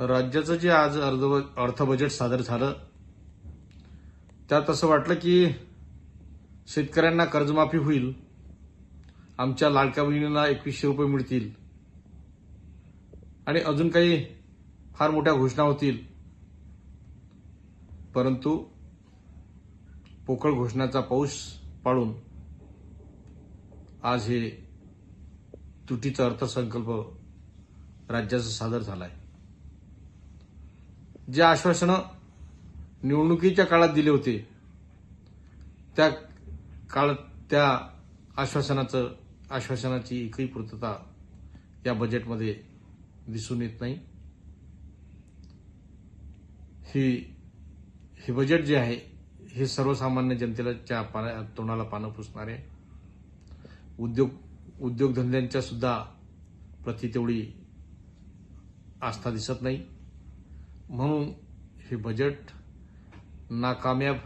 राज्याचं जे आज अर्ध अर्थ बजेट सादर झालं त्यात असं वाटलं की शेतकऱ्यांना कर्जमाफी होईल. आमच्या लाडक्या बहिणींना एकवीसशे रुपये मिळतील. आणि अजून काही फार मोठ्या घोषणा होतील. परंतु पोकळ घोषणाचा पाऊस पाडून आज हे तुटीचा अर्थसंकल्प राज्याचा सादर झाला आहे जे आश्वासनं निवडणुकीच्या काळात दिले होते त्या काळात त्या आश्वासनाचं आश्वासनाची एकही पूर्तता या बजेटमध्ये दिसून येत नाही. ही हे बजेट जे आहे हे सर्वसामान्य जनतेला पाण्या तोंडाला पानं पुसणारे. उद्योग उद्योगधंद्यांच्या सुद्धा प्रति तेवढी आस्था दिसत नाही. म्हणून हे बजेट नाकामयाब